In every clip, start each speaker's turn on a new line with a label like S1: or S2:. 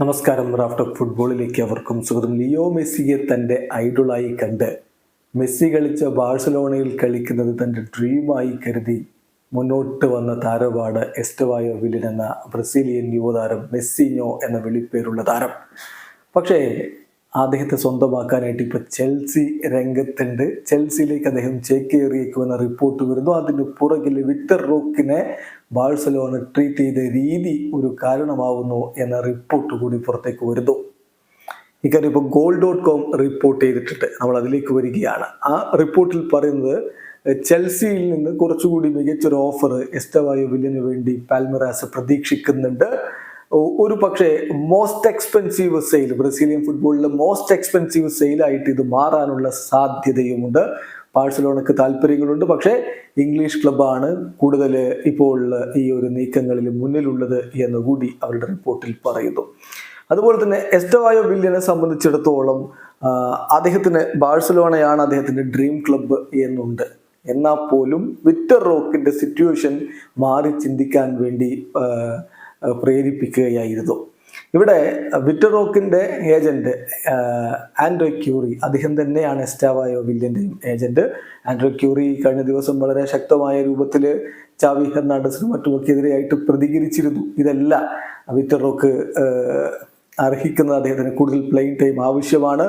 S1: നമസ്കാരം. Raft of ഫുട്ബോളിലേക്ക് അവർക്കും സുഹൃത്തും ലിയോ മെസ്സിയെ തന്റെ ഐഡളായി കണ്ട് മെസ്സി കളിച്ച ബാഴ്സലോണയിൽ കളിക്കുന്നത് തന്റെ ഡ്രീമായി കരുതി മുന്നോട്ട് വന്ന താരമാണ് എസ്റ്റവായോ വില്ലൻ എന്ന ബ്രസീലിയൻ യുവതാരം മെസ്സിനോ എന്ന വിളിപ്പേരുള്ള താരം. പക്ഷേ അദ്ദേഹത്തെ സ്വന്തമാക്കാനായിട്ട് ഇപ്പോൾ ചെൽസി രംഗത്തുണ്ട്. ചെൽസിയിലേക്ക് അദ്ദേഹം ചേക്കേറിയേക്കുമെന്ന റിപ്പോർട്ട് വരുന്നു. അതിന് പുറകിൽ വിക്ടർ റോക്കിനെ ബാഴ്സലോണ ട്രീറ്റ് ചെയ്ത രീതി ഒരു കാരണമാവുന്നു എന്ന റിപ്പോർട്ട് കൂടി പുറത്തേക്ക് വരുന്നു. ഇക്കാര്യം ഇപ്പോൾ ഗോൾ ഡോട്ട് കോം റിപ്പോർട്ട് ചെയ്തിട്ടുണ്ട്. നമ്മൾ അതിലേക്ക് വരികയാണ്. ആ റിപ്പോർട്ടിൽ പറയുന്നത് ചെൽസിയിൽ നിന്ന് കുറച്ചുകൂടി മികച്ചൊരു ഓഫർ എസ്റ്റവായോ വില്ലിന് വേണ്ടി പാൽമറാസ് പ്രതീക്ഷിക്കുന്നുണ്ട്. ഒരു പക്ഷേ മോസ്റ്റ് എക്സ്പെൻസീവ് സെയിൽ ബ്രസീലിയൻ ഫുട്ബോളിലെ മോസ്റ്റ് എക്സ്പെൻസീവ് സെയിലായിട്ട് ഇത് മാറാനുള്ള സാധ്യതയുമുണ്ട്. ബാഴ്സലോണക്ക് താല്പര്യങ്ങളുണ്ട്. പക്ഷേ ഇംഗ്ലീഷ് ക്ലബാണ് കൂടുതൽ ഇപ്പോൾ ഈ ഒരു നീക്കങ്ങളിൽ മുന്നിലുള്ളത് എന്ന് കൂടി അവരുടെ റിപ്പോർട്ടിൽ പറയുന്നു. അതുപോലെ തന്നെ എസ്റ്റവായോ വില്യനെ സംബന്ധിച്ചിടത്തോളം അദ്ദേഹത്തിന് ബാഴ്സലോണയാണ് അദ്ദേഹത്തിന്റെ ഡ്രീം ക്ലബ്ബ് എന്നുണ്ട്. എന്നാൽ പോലും വിക്ടർ റോക്കിന്റെ സിറ്റുവേഷൻ മാറി ചിന്തിക്കാൻ വേണ്ടി പ്രേരിപ്പിക്കുകയായിരുന്നു. ഇവിടെ വിറ്ററോക്കിന്റെ ഏജന്റ് ആൻഡ്രോ ക്യൂറി അദ്ദേഹം തന്നെയാണ് എസ്റ്റാവായോ വില്യന്റെയും ഏജന്റ്. ആൻഡ്രോ ക്യൂറി കഴിഞ്ഞ ദിവസം വളരെ ശക്തമായ രൂപത്തിൽ ചാവി ഹെർണാണ്ടസിനും മറ്റുമൊക്കെ എതിരെയായിട്ട് പ്രതികരിച്ചിരുന്നു. ഇതല്ല വിറ്ററോക്ക് റോക്ക് അർഹിക്കുന്നത് അദ്ദേഹത്തിന് കൂടുതൽ പ്ലെയിൻ ടൈം ആവശ്യമാണ്.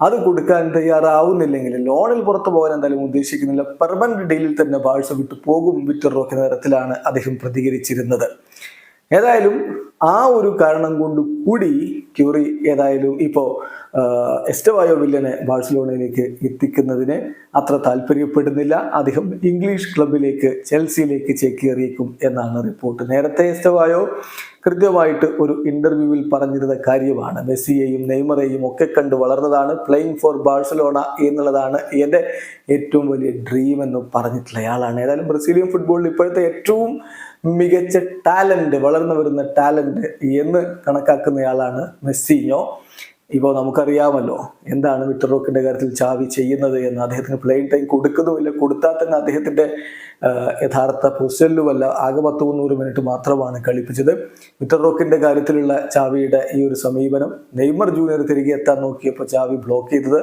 S1: അത് കൊടുക്കാൻ തയ്യാറാവുന്നില്ലെങ്കിൽ ലോണിൽ പുറത്തു പോകാൻ എന്തായാലും ഉദ്ദേശിക്കുന്നില്ല. പെർമനന്റ് ഡീലിൽ തന്നെ ബാഴ്സ വിട്ടു പോകും വിറ്റർ റോക്ക് തരത്തിലാണ് അദ്ദേഹം പ്രതികരിച്ചിരുന്നത്. ഏതായാലും ആ ഒരു കാരണം കൊണ്ട് കൂടി ക്യൂറി ഏതായാലും ഇപ്പോൾ എസ്റ്റവായോ വില്ലനെ ബാഴ്സലോണയിലേക്ക് എത്തിക്കുന്നതിന് അത്ര താല്പര്യപ്പെടുന്നില്ല. അദ്ദേഹം ഇംഗ്ലീഷ് ക്ലബിലേക്ക് ചെൽസിയിലേക്ക് ചേക്കേറിയേക്കും എന്നാണ് റിപ്പോർട്ട്. നേരത്തെ എസ്റ്റവായോ കൃത്യമായിട്ട് ഒരു ഇന്റർവ്യൂവിൽ പറഞ്ഞിരുന്ന കാര്യമാണ്. മെസ്സിയെയും നെയ്മറേയും ഒക്കെ കണ്ട് വളർന്നതാണ്. പ്ലേയിങ് ഫോർ ബാഴ്സലോണ എന്നുള്ളതാണ് എന്റെ ഏറ്റവും വലിയ ഡ്രീം എന്ന് പറഞ്ഞിട്ടുള്ള ആളാണ്. ഏതായാലും ബ്രസീലിയൻ ഫുട്ബോളിൽ ഇപ്പോഴത്തെ ഏറ്റവും മികച്ച ടാലന്റ് വളർന്നു വരുന്ന ടാലന്റ് എന്ന് കണക്കാക്കുന്നയാളാണ് മെസ്സിഞ്ഞോ ഇപ്പോൾ നമുക്കറിയാമല്ലോ എന്താണ് വിക്ടർ റോക്കിന്റെ കാര്യത്തിൽ ചാവി ചെയ്യുന്നത് എന്ന് അദ്ദേഹത്തിന് പ്ലെയിൻ ടൈം കൊടുക്കുന്നുമില്ല കൊടുത്താൽ തന്നെ അദ്ദേഹത്തിന്റെ യഥാർത്ഥ പൊസിഷനിലുമല്ല ആകെ പത്ത് മുന്നൂറ് മിനിറ്റ് മാത്രമാണ് കളിപ്പിച്ചത്. വിക്ടർ റോക്കിന്റെ കാര്യത്തിലുള്ള ചാവിയുടെ ഈ ഒരു സമീപനം നെയ്മർ ജൂനിയർ തിരികെ എത്താൻ നോക്കിയപ്പോൾ ചാവി ബ്ലോക്ക് ചെയ്തത്.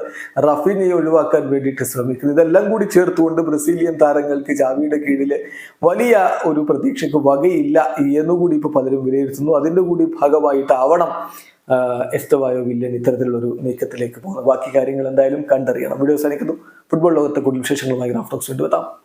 S1: റഫീനെ ഒഴിവാക്കാൻ വേണ്ടിയിട്ട് ശ്രമിക്കുന്നു. ഇതെല്ലാം കൂടി ചേർത്തുകൊണ്ട് ബ്രസീലിയൻ താരങ്ങൾക്ക് ചാവിയുടെ കീഴിൽ വലിയ ഒരു പ്രതീക്ഷയ്ക്ക് വകയില്ല എന്നുകൂടി ഇപ്പോൾ പലരും വിലയിരുത്തുന്നു. അതിന്റെ കൂടി ഭാഗമായിട്ടാവണം എസ്തവായോ വില്യൻ ഇത്തരത്തിലുള്ളൊരു നീക്കത്തിലേക്ക് പോകുന്നത് ബാക്കി കാര്യങ്ങൾ എന്തായാലും കണ്ടറിയണം. വീഡിയോ അവസാനിക്കുന്നു ഫുട്ബോൾ ലോകത്തെ കൂടുതൽ വിശേഷങ്ങളുമായി ഗ്രാഫ്റ്റോക്സ് വീണ്ടും എത്താം.